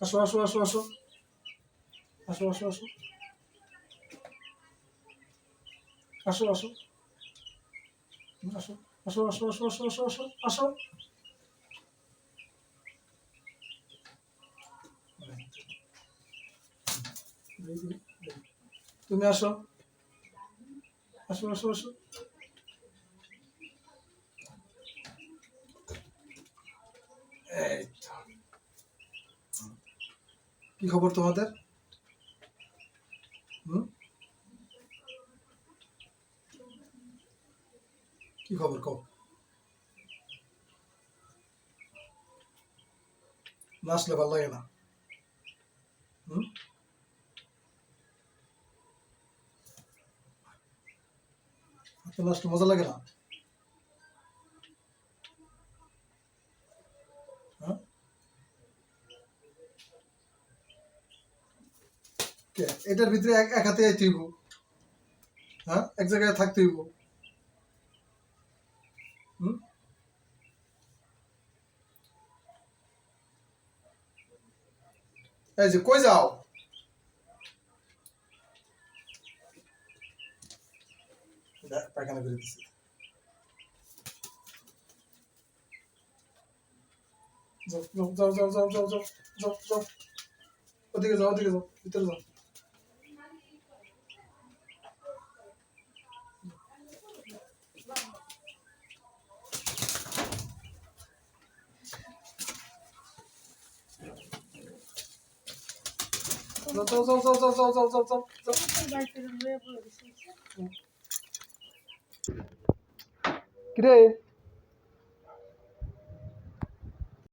আসো আসো আসো আসো আসো আসো আসো আসো আসো আসো আসো আসো আসো আসো আসো আসো তুমি আসো আসো আসো আসো এই তো। কি খবর তোমাদের? কি খবর কও? নাচলে ভালো লাগে না। হুম? নাচলে মজা লাগে না? এটার ভিতরে এক এক হাতে আইতে হইব। হ্যাঁ? এক জায়গায় থাকতে হইব। হুম? এই যে, কই যাও? পায়খানা করে দিছি। যাও যাও যাও যাও যাও যাও যাও যাও। ওদিকে যাও ওদিকে যাও, ভিতরে যাও। যাও যাও যাও যাও যাও যাও যাও যাও যাও কিরে